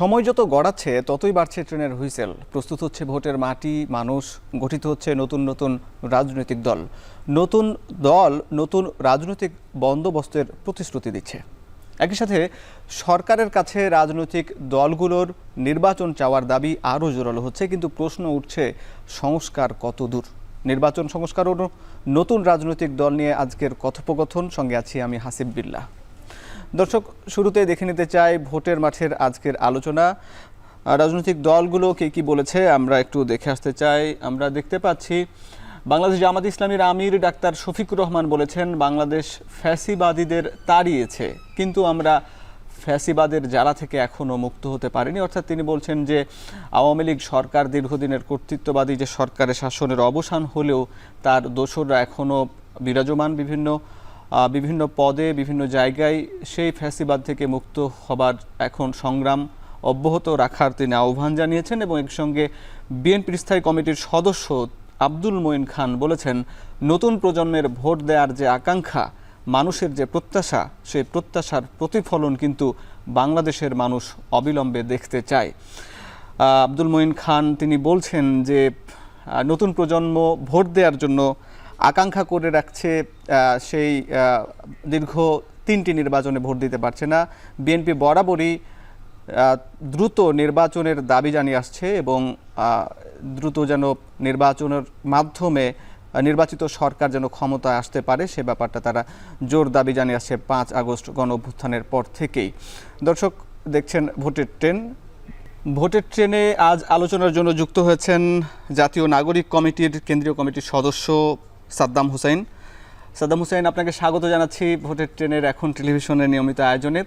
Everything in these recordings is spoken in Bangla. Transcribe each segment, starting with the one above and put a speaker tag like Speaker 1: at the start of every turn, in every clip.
Speaker 1: সময় যত গড়াচ্ছে, ততই বাড়ছে ট্রেনের হুইসেল। প্রস্তুত হচ্ছে ভোটের মাটি, মানুষ, গঠিত হচ্ছে নতুন নতুন রাজনৈতিক দল। নতুন দল, নতুন রাজনৈতিক বন্দোবস্তের প্রতিশ্রুতি দিচ্ছে। একই সাথে, সরকারের কাছে রাজনৈতিক দলগুলোর নির্বাচন চাওয়ার দাবি আরও জোরালো হচ্ছে, কিন্তু প্রশ্ন উঠছে, সংস্কার কত দূর? নির্বাচন সংস্কার নতুন রাজনৈতিক দল নিয়ে আজকের কথোপকথন। সঙ্গে আছি আমি হাসিব বিল্লাহ। দর্শক শুরুতে দেখে নিতে চাই ভোটের মাঠের আজকের আলোচনা। রাজনৈতিক দলগুলো কে কি বলেছে আমরা একটু দেখে আসতে চাই। আমরা দেখতে পাচ্ছি, বাংলাদেশ জামাত ইসলামীর আমির ডাক্তার শফিকুর রহমান বলেছেন, বাংলাদেশ ফ্যাসিবাদীদের তাড়িয়েছে। কিন্তু আমরা ফ্যাসিবাদের জ্বালা থেকে এখনও মুক্ত হতে পারেনি। অর্থাৎ তিনি বলছেন যে, আওয়ামী লীগ সরকার দীর্ঘদিনের কর্তৃত্ববাদী যে সরকারের শাসনের অবসান হলেও তার দোসররা এখনও বিরাজমান বিভিন্ন বিভিন্ন পদে, বিভিন্ন জায়গায় সেই ফ্যাসিবাদ থেকে মুক্ত হবার এখন সংগ্রাম অব্যাহত রাখার তিনি আহ্বান জানিয়েছেন এবং একসঙ্গে বিএনপির স্থায়ী কমিটির সদস্য আব্দুল মঈন খান বলেছেন, নতুন প্রজন্মের ভোট দেওয়ার যে আকাঙ্ক্ষা, মানুষের যে প্রত্যাশা, সেই প্রত্যাশার প্রতিফলন কিন্তু বাংলাদেশের মানুষ অবিলম্বে দেখতে চায়। আব্দুল মঈন খান তিনি বলছেন যে নতুন প্রজন্ম ভোট দেওয়ার জন্য আকাঙ্ক্ষা করে রাখছে সেই দীর্ঘ তিনটি নির্বাচনে ভোট দিতে পারছে না। বিএনপি বরাবরই দ্রুত নির্বাচনের দাবি জানিয়ে আসছে এবং দ্রুত যেন নির্বাচনের মাধ্যমে নির্বাচিত সরকার যেন ক্ষমতায় আসতে পারে, সে ব্যাপারটা তারা জোর দাবি জানিয়ে আসছে পাঁচ আগস্ট গণ অভ্যুত্থানের পর থেকেই। দর্শক, দেখছেন ভোটের ট্রেন। ভোটের ট্রেনে আজ আলোচনার জন্য যুক্ত হয়েছেন জাতীয় নাগরিক কমিটির কেন্দ্রীয় কমিটির সদস্য সাদ্দাম হুসাইন সাদ্দাম হুসাইন আপনাকে স্বাগত জানাচ্ছি ভোটের ট্রেনের এখন টেলিভিশনের নিয়মিত আয়োজনে।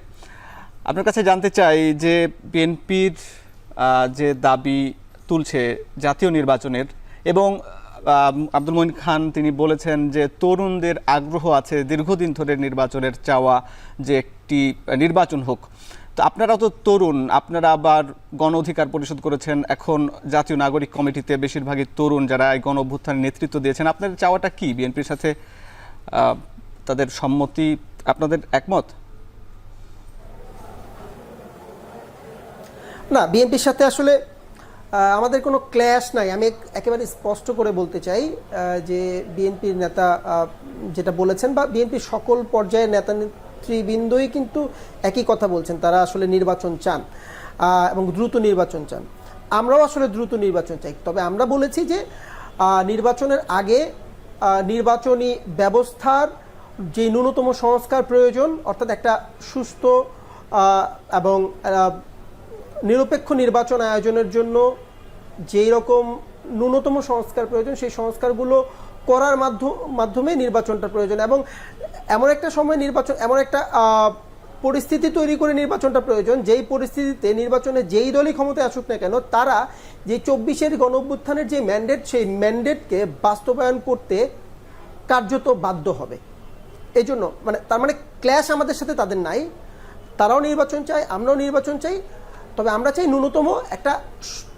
Speaker 1: আপনার কাছে জানতে চাই যে বিএনপির যে দাবি তুলছে জাতীয় নির্বাচনের এবং আব্দুল মঈন খান তিনি বলেছেন যে তরুণদের আগ্রহ আছে দীর্ঘদিন ধরে নির্বাচনের চাওয়া যে একটি নির্বাচন হোক। তো আপনারা তো তরুণ, আপনারা আবার গণ অধিকার পরিষদ করেছেন, এখন জাতীয় নাগরিক কমিটিতে বেশিরভাগই তরুণ যারা এই গণ অভ্যুত্থানের নেতৃত্ব দিয়েছেন। আপনাদের চাওয়াটা কি? বিএনপির সাথে তাদের সম্মতি, আপনাদের একমত?
Speaker 2: না, বিএনপির সাথে আসলে আমাদের কোনো ক্ল্যাশ নাই। আমি একেবারে স্পষ্ট করে বলতে চাই যে বিএনপির নেতা যেটা বলেছেন বা বিএনপির সকল পর্যায়ের নেতা নেতৃবৃন্দই কিন্তু একই কথা বলছেন, তারা আসলে নির্বাচন চান এবং দ্রুত নির্বাচন চান। আমরাও আসলে দ্রুত নির্বাচন চাই। তবে আমরা বলেছি যে নির্বাচনের আগে নির্বাচনী ব্যবস্থার যে ন্যূনতম সংস্কার প্রয়োজন, অর্থাৎ একটা সুস্থ এবং নিরপেক্ষ নির্বাচন আয়োজনের জন্য যেই রকম ন্যূনতম সংস্কার প্রয়োজন, সেই সংস্কারগুলো করার মাধ্য- মাধ্যমে নির্বাচনটা প্রয়োজন। এবং এমন একটা সময় নির্বাচন এমন একটা পরিস্থিতি তৈরি করে নির্বাচনটা প্রয়োজন যেই পরিস্থিতিতে নির্বাচনে যেই দলই ক্ষমতায় আসুক না কেন তারা যে চব্বিশের গণ অভ্যুত্থানের যে ম্যান্ডেট সেই ম্যান্ডেটকে বাস্তবায়ন করতে কার্যত বাধ্য হবে। এই জন্য মানে তার মানে ক্ল্যাশ আমাদের সাথে তাদের নাই। তারাও নির্বাচন চায় আমরাও নির্বাচন চাই। তবে আমরা চাই ন্যূনতম একটা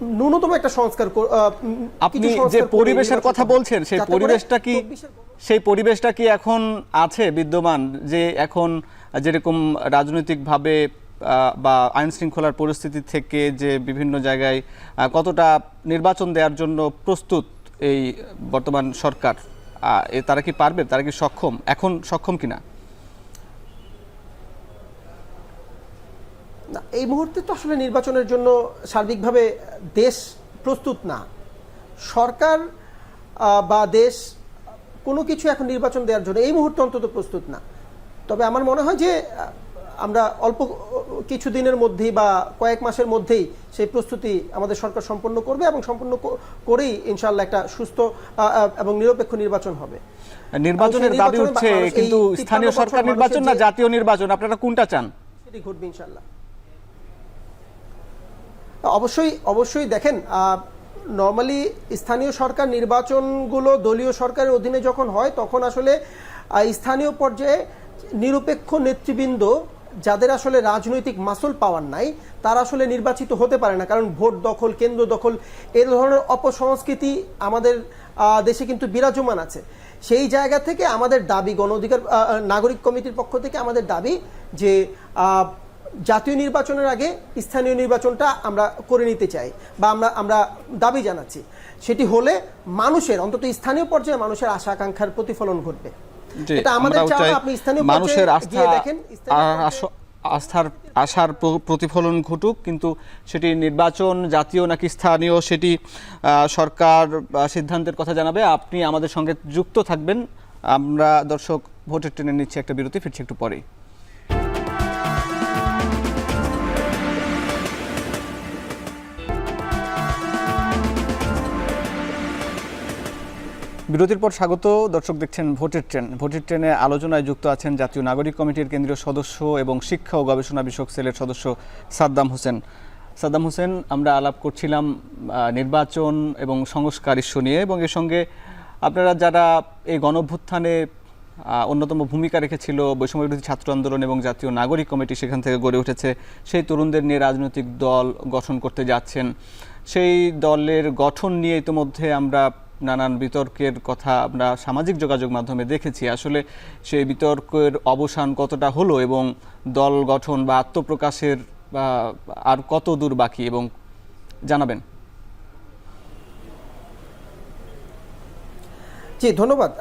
Speaker 2: ন্যূনতম একটা সংস্কার কর-
Speaker 1: আপনি যে পরিবেশের কথা বলছেন সেই পরিবেশটা কি
Speaker 2: 24
Speaker 1: সেই পরিবেশটা কি এখন আছে বিদ্যমান? যে এখন যেরকম রাজনৈতিকভাবে বা আইন শৃঙ্খলার পরিস্থিতি থেকে যে বিভিন্ন জায়গায় কতটা নির্বাচন দেওয়ার জন্য প্রস্তুত এই বর্তমান সরকার তারা কি পারবে? তারা কি সক্ষম? এখন সক্ষম কিনা?
Speaker 2: না, এই মুহূর্তে তো আসলে নির্বাচনের জন্য সার্বিকভাবে দেশ প্রস্তুত না। সরকার বা দেশ কোনো কিছু এখন নির্বাচন দেওয়ার জন্য এই মুহূর্তে অন্তত প্রস্তুত না। তবে আমার মনে হয় যে আমরা অল্প কিছু দিনের মধ্যেই বা কয়েক মাসের মধ্যেই সেই প্রস্তুতি আমাদের সরকার সম্পন্ন করবে এবং সম্পন্ন করেই ইনশাআল্লাহ একটা সুস্থ এবং নিরপেক্ষ নির্বাচন হবে।
Speaker 1: নির্বাচনের দাবি উঠছে কিন্তু স্থানীয় সরকার নির্বাচন না জাতীয় নির্বাচন। আপনারা কোনটা চান?
Speaker 2: সেটি ঘটবে ইনশাল্লাহ অবশ্যই অবশ্যই দেখেন নর্মালি স্থানীয় সরকার নির্বাচনগুলো দলীয় সরকারের অধীনে যখন হয়, তখন আসলে স্থানীয় পর্যায়ে নিরপেক্ষ নেতৃবৃন্দ যাদের আসলে রাজনৈতিক মাসল পাওয়ার নাই, তারা আসলে নির্বাচিত হতে পারে না। কারণ ভোট দখল, কেন্দ্র দখল এই ধরনের অপসংস্কৃতি আমাদের দেশে কিন্তু বিরাজমান আছে। সেই জায়গা থেকে আমাদের দাবি গণ অধিকার নাগরিক কমিটির পক্ষ থেকে আমাদের দাবি যে জাতীয় নির্বাচনের আগে স্থানীয় নির্বাচনটা আমরা করে নিতে চাই বা আমরা আমরা দাবি জানাচ্ছি। সেটি হলে মানুষের অন্তত স্থানীয় পর্যায়ে মানুষের আশা আকাঙ্ক্ষার প্রতিফলন ঘটবে। এটা আমাদের চাওয়া আপনি স্থানীয়
Speaker 1: মানুষের আস্থা
Speaker 2: দেখেন
Speaker 1: আস্থার আশার প্রতিফলন ঘটুক কিন্তু সেটি নির্বাচন জাতীয় নাকি স্থানীয় সেটি আহ, সরকার সিদ্ধান্তের কথা জানাবে। আপনি আমাদের সঙ্গে যুক্ত থাকবেন। আমরা দর্শক ভোটের ট্রেনে নিচ্ছি একটা বিরতি ফিরছি একটু পরেই। বিরতির পর স্বাগত। দর্শক দেখছেন ভোটের ট্রেন। ভোটের ট্রেনে আলোচনায় যুক্ত আছেন জাতীয় নাগরিক কমিটির কেন্দ্রীয় সদস্য এবং শিক্ষা ও গবেষণা বিষয়ক সেলের সদস্য সাদ্দাম হোসেন। সাদ্দাম হোসেন, আমরা আলাপ করছিলাম নির্বাচন এবং সংস্কার ইস্যু নিয়ে এবং এর সঙ্গে আপনারা যারা এই গণভ্যুত্থানে অন্যতম ভূমিকা রেখেছিল বৈষম্য বিরোধী ছাত্র আন্দোলন এবং জাতীয় নাগরিক কমিটি সেখান থেকে গড়ে উঠেছে, সেই তরুণদের নিয়ে রাজনৈতিক দল গঠন করতে যাচ্ছেন। সেই দলের গঠন নিয়ে ইতিমধ্যে আমরা নানান বিতর্কের কথা আমরা সামাজিক যোগাযোগ মাধ্যমে দেখেছি। আসলে সেই বিতর্কের অবসান কতটা হলো এবং দল গঠন বা আত্মপ্রকাশের আর কত দূর বাকি এবং জানাবেন।
Speaker 2: জি, ধন্যবাদ।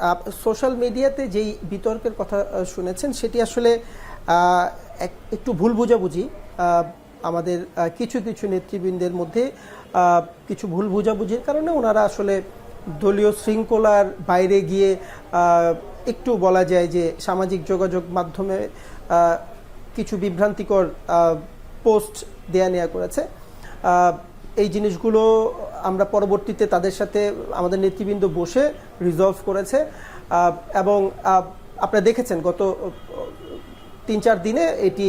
Speaker 2: সোশ্যাল মিডিয়াতে যেই বিতর্কের কথা শুনেছেন, সেটি আসলে এক- একটু ভুল বোঝাবুঝি। আমাদের কিছু কিছু নেতৃবৃন্দের মধ্যে কিছু ভুল বোঝাবুঝির কারণে ওনারা আসলে দলীয় শৃঙ্খলার বাইরে গিয়ে একটু বলা যায় যে সামাজিক যোগাযোগ মাধ্যমে কিছু বিভ্রান্তিকর পোস্ট দেয়া নেওয়া করেছে। এই জিনিসগুলো আমরা পরবর্তীতে তাদের সাথে আমাদের নেতৃবৃন্দ বসে রিজলভ করেছে। এবং আপনারা দেখেছেন গত তিন চার দিনে এটি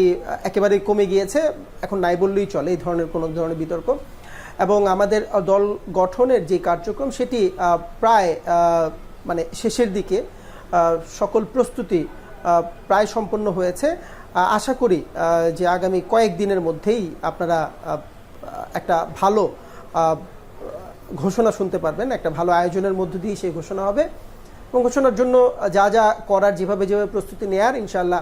Speaker 2: একেবারে কমে গিয়েছে। এখন নাই বললেই চলে, এই ধরনের কোনো ধরনের বিতর্ক। এবং আমাদের দল গঠনের যে কার্যক্রম সেটি প্রায় মানে শেষের দিকে সকল প্রস্তুতি প্রায় সম্পন্ন হয়েছে। আশা করি যে আগামী কয়েক দিনের মধ্যেই আপনারা একটা ভালো ঘোষণা শুনতে পারবেন, একটা ভালো আয়োজনের মধ্য দিয়ে সেই ঘোষণা হবে। এবং ঘোষণার জন্য যা যা করার, যেভাবে যেভাবে প্রস্তুতি নেয়ার ইনশাল্লাহ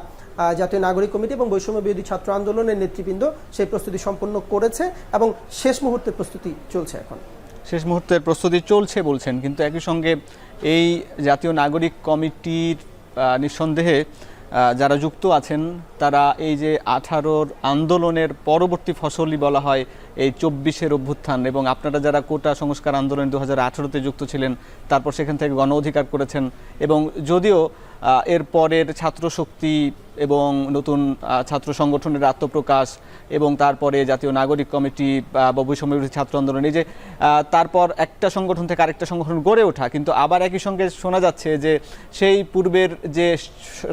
Speaker 2: জাতীয় নাগরিক কমিটি এবং বৈষম্য বিরোধী ছাত্র আন্দোলনের নেতৃবৃন্দ সেই প্রস্তুতি সম্পন্ন করেছে এবং শেষ মুহূর্তের প্রস্তুতি চলছে এখন।
Speaker 1: শেষ মুহূর্তের প্রস্তুতি চলছে বলছেন, কিন্তু একই সঙ্গে এই জাতীয় নাগরিক কমিটির নিঃসন্দেহে যারা যুক্ত আছেন, তারা এই যে আঠারোর আন্দোলনের পরবর্তী ফসলই বলা হয় এই চব্বিশের অভ্যুত্থান এবং আপনারা যারা কোটা সংস্কার আন্দোলন দু হাজার যুক্ত ছিলেন, তারপর সেখান থেকে গণ অধিকার করেছেন এবং যদিও এর পরের ছাত্র শক্তি এবং নতুন ছাত্র সংগঠনের আত্মপ্রকাশ এবং তারপরে জাতীয় নাগরিক কমিটি, বা বৈষম্য ছাত্র আন্দোলন, এই যে তারপর একটা সংগঠন থেকে আরেকটা সংগঠন গড়ে ওঠা, কিন্তু আবার একই সঙ্গে শোনা যাচ্ছে যে সেই পূর্বের যে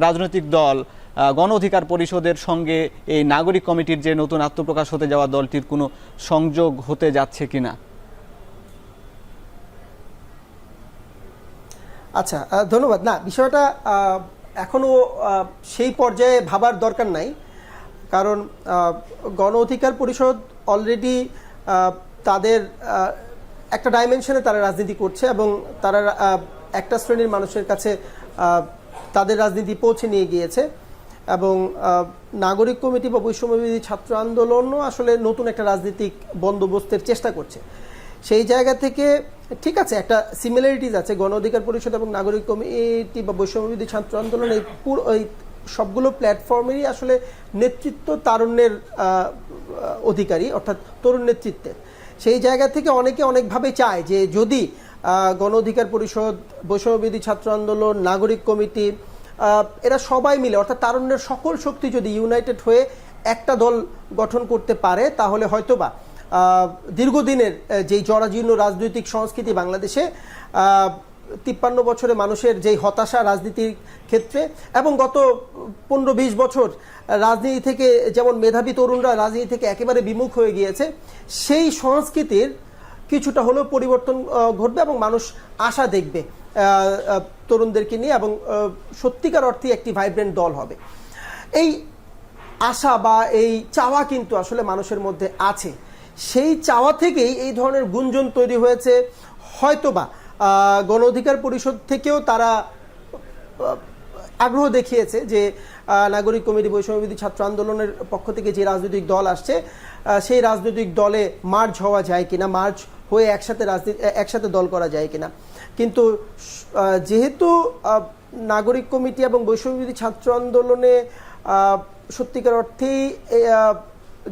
Speaker 1: রাজনৈতিক দল গণ অধিকার পরিষদের সঙ্গে এই নাগরিক কমিটির যে নতুন আত্মপ্রকাশ হতে যাওয়া দলটির কোনো সংযোগ হতে যাচ্ছে কিনা?
Speaker 2: আচ্ছা ধন্যবাদ। না, বিষয়টা এখনও সেই পর্যায়ে ভাবার দরকার নাই। কারণ গণ অধিকার পরিষদ অলরেডি তাদের একটা ডাইমেনশনে তারা রাজনীতি করছে এবং তারা একটা শ্রেণির মানুষের কাছে তাদের রাজনীতি পৌঁছে নিয়ে গিয়েছে। এবং নাগরিক কমিটি বা বৈষম্যবিরোধী ছাত্র আন্দোলনও আসলে নতুন একটা রাজনৈতিক বন্দোবস্তের চেষ্টা করছে। সেই জায়গা থেকে, ঠিক আছে, একটা সিমিলারিটিজ আছে, গণ অধিকার পরিষদ এবং নাগরিক কমিটি বা বৈষম্যবিধি ছাত্র আন্দোলন, এই পুরো সবগুলো প্ল্যাটফর্মেরই আসলে নেতৃত্ব তারুণ্যের অধিকারী, অর্থাৎ তরুণ নেতৃত্বের। সেই জায়গা থেকে অনেকে অনেকভাবে চায় যে যদি গণ অধিকার পরিষদ বৈষম্যবিধি ছাত্র আন্দোলন, নাগরিক কমিটি এরা সবাই মিলে, অর্থাৎ তারুণ্যের সকল শক্তি যদি ইউনাইটেড হয়ে একটা দল গঠন করতে পারে, তাহলে হয়তোবা দীর্ঘদিনের যেই জরাজীর্ণ রাজনৈতিক সংস্কৃতি বাংলাদেশে তিপ্পান্ন বছরে মানুষের যেই হতাশা রাজনীতির ক্ষেত্রে এবং গত পনেরো বিশ বছর রাজনীতি থেকে যেমন মেধাবী তরুণরা রাজনীতি থেকে একেবারে বিমুখ হয়ে গিয়েছে, সেই সংস্কৃতির কিছুটা হলেও পরিবর্তন ঘটবে এবং মানুষ আশা দেখবে তরুণদেরকে নিয়ে এবং সত্যিকার অর্থে একটি ভাইব্রেন্ট দল হবে। এই আশা বা এই চাওয়া কিন্তু আসলে মানুষের মধ্যে আছে। সেই চাওয়া থেকেই এই ধরনের গুঞ্জন তৈরি হয়েছে। হয়তোবা গণ অধিকার পরিষদ থেকেও তারা আগ্রহ দেখিয়েছে যে নাগরিক কমিটি বৈষম্যবিধি ছাত্র আন্দোলনের পক্ষ থেকে যে রাজনৈতিক দল আসছে সেই রাজনৈতিক দলে মার্চ হওয়া যায় কিনা, মার্চ হয়ে একসাথে রাজনীতি একসাথে দল করা যায় কিনা। কিন্তু যেহেতু নাগরিক কমিটি এবং বৈষম্যবিধি ছাত্র আন্দোলনে সত্যিকার অর্থেই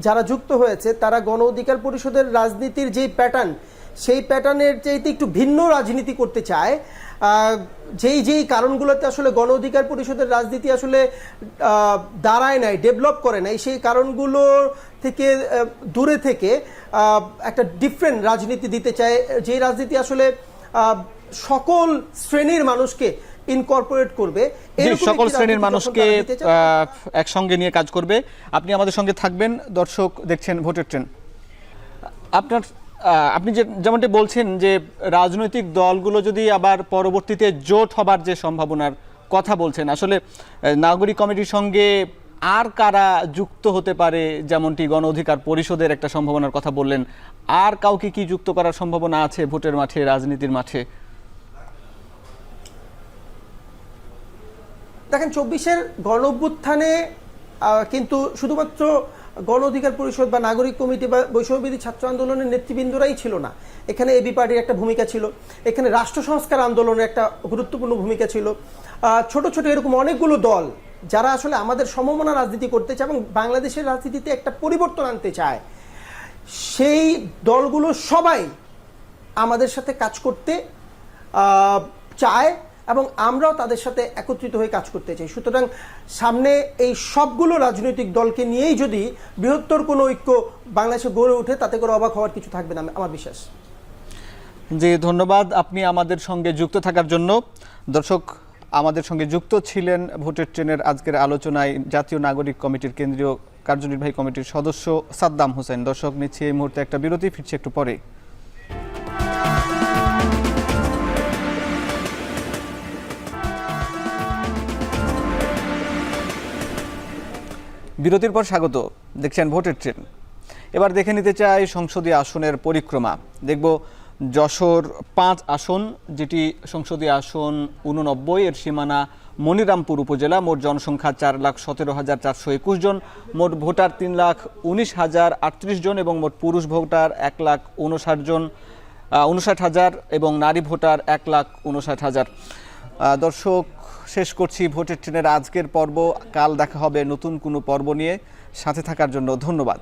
Speaker 2: যারা যুক্ত হয়েছে, তারা গণ অধিকার পরিষদের রাজনীতির যে প্যাটার্ন সেই প্যাটার্নের চাইতে একটু ভিন্ন রাজনীতি করতে চায়। যেই যেই কারণগুলোতে আসলে গণ অধিকার পরিষদের রাজনীতি আসলে দাঁড়ায় নাই ডেভেলপ করে নাই, সেই কারণগুলো থেকে দূরে থেকে একটা ডিফারেন্ট রাজনীতি দিতে চায়। যে রাজনীতি আসলে সকল শ্রেণির মানুষকে ইনকর্পোরেট করবে।
Speaker 1: সকল শ্রেণির মানুষকে একসঙ্গে নিয়ে কাজ করবে। আপনি আমাদের সঙ্গে থাকবেন। দর্শক দেখছেন ভোটের ট্রেন। আপনার আপনি যে যেমনটি বলছেন যে রাজনৈতিক দলগুলো যদি আবার পরবর্তীতে জোট হবার যে সম্ভাবনার কথা বলছেন আসলে নাগরিক কমিটির সঙ্গে আর কারা যুক্ত হতে পারে যেমনটি গণ অধিকার পরিষদের একটা সম্ভাবনার কথা বললেন আর কাউকে কি যুক্ত করার সম্ভাবনা আছে ভোটের মাঠে রাজনীতির মাঠে?
Speaker 2: দেখেন, চব্বিশের গণ অভ্যুত্থানে কিন্তু শুধুমাত্র গণ অধিকার পরিষদ বা নাগরিক কমিটি বা বৈষম্যবিধি ছাত্র আন্দোলনের নেতৃবৃন্দরাই ছিল না। এখানে এবি পার্টির একটা ভূমিকা ছিল। এখানে রাষ্ট্র সংস্কার আন্দোলনের একটা গুরুত্বপূর্ণ ভূমিকা ছিল। ছোট ছোট এরকম অনেকগুলো দল যারা আসলে আমাদের সমমনা রাজনীতি করতে চায় এবং বাংলাদেশের রাজনীতিতে একটা পরিবর্তন আনতে চায়, সেই দলগুলো সবাই আমাদের সাথে কাজ করতে চায়। এবং আমরাও তাদের সাথে একত্রিত হয়ে কাজ করতে চাই। সুতরাং সামনে এই সবগুলো রাজনৈতিক দলকে নিয়েই যদি বৃহত্তর কোনো ঐক্য বাংলাদেশে গড়ে ওঠে, তাতে করে অবাক হওয়ার কিছু থাকবে না, আমার বিশ্বাস।
Speaker 1: জি, ধন্যবাদ। আপনি আমাদের সঙ্গে যুক্ত থাকার জন্য। দর্শক, আমাদের সঙ্গে যুক্ত ছিলেন ভোটের ট্রেনের আজকের আলোচনায় জাতীয় নাগরিক কমিটির কেন্দ্রীয় কার্যনির্বাহী কমিটির সদস্য সাদ্দাম হোসেন। দর্শক, নিচ্ছে এই মুহূর্তে একটা বিরতি, ফিরছে একটু পরে। বিরতির পর স্বাগত। দেখছেন ভোটের ট্রেন। এবার দেখে নিতে চাই সংসদীয় আসনের পরিক্রমা। দেখব যশোর পাঁচ আসন, যেটি সংসদীয় আসন উননব্বই, এর সীমানা মনিরামপুর উপজেলা। মোট জনসংখ্যা চার লাখ সতেরো হাজার চারশো একুশ জন। মোট ভোটার তিন লাখ উনিশ হাজার আটত্রিশ জন এবং মোট পুরুষ ভোটার এক লাখ উনষাট জন উনষাট হাজার এবং নারী ভোটার এক লাখ উনষাট হাজার। দর্শক শেষ করছি ভোটের ট্রেনের আজকের পর্ব। কাল দেখা হবে নতুন কোনো পর্ব নিয়ে। সাথে থাকার জন্য ধন্যবাদ।